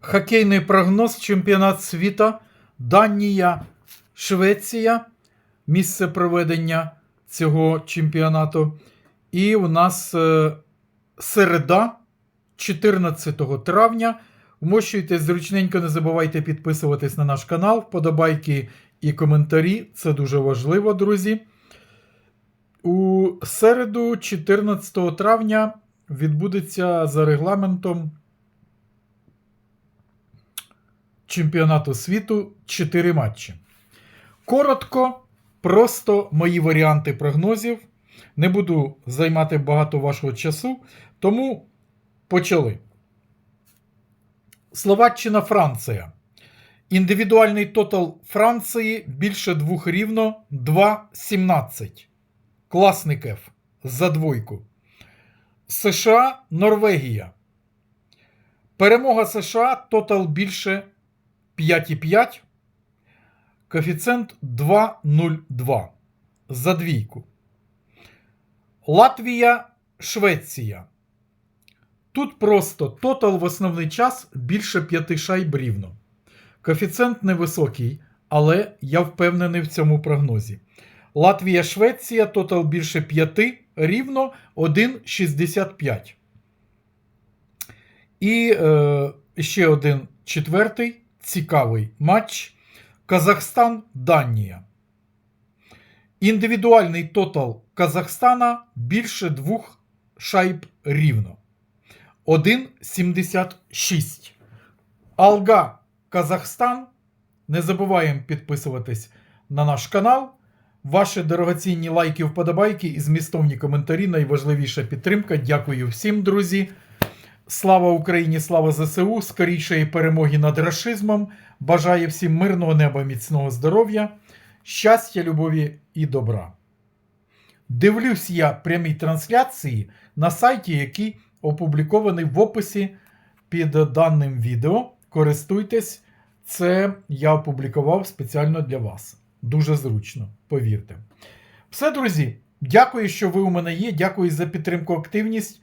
Хокейний прогноз чемпіонат світу. Данія, Швеція. Місце проведення цього чемпіонату. І у нас е, середа, 14 травня. Вмощуйте зручненько, не забувайте підписуватись на наш канал, вподобайки і коментарі. Це дуже важливо, друзі. У середу, 14 травня, відбудеться за регламентом чемпіонату світу 4 матчі. Коротко, просто мої варіанти прогнозів. Не буду займати багато вашого часу, тому почали. Словаччина, Франція. Індивідуальний тотал Франції більше двох рівно 2,17. Класний кеф за двойку. США, Норвегія. Перемога США тотал більше 5,5. Коефіцієнт 2,02 за двійку. Латвія, Швеція. Тут просто тотал в основний час більше 5 шайб рівно. Коефіцієнт невисокий, але я впевнений в цьому прогнозі. Латвія, Швеція, тотал більше 5 рівно 1,65. І е, ще один четвертий цікавий матч. Казахстан, Данія. Індивідуальний тотал Казахстана більше двох шайб рівно. 1,76. Алга Казахстан. Не забуваємо підписуватись на наш канал. Ваші дорогоцінні лайки, вподобайки і змістовні коментарі найважливіша підтримка. Дякую всім, друзі. Слава Україні, слава ЗСУ, скорішої перемоги над рашизмом. Бажаю всім мирного неба, міцного здоров'я, щастя, любові і добра. Дивлюсь я прямі трансляції на сайті, який опублікований в описі під даним відео. Користуйтесь, це я опублікував спеціально для вас. Дуже зручно, повірте. Все, друзі, дякую, що ви у мене є. Дякую за підтримку, активність.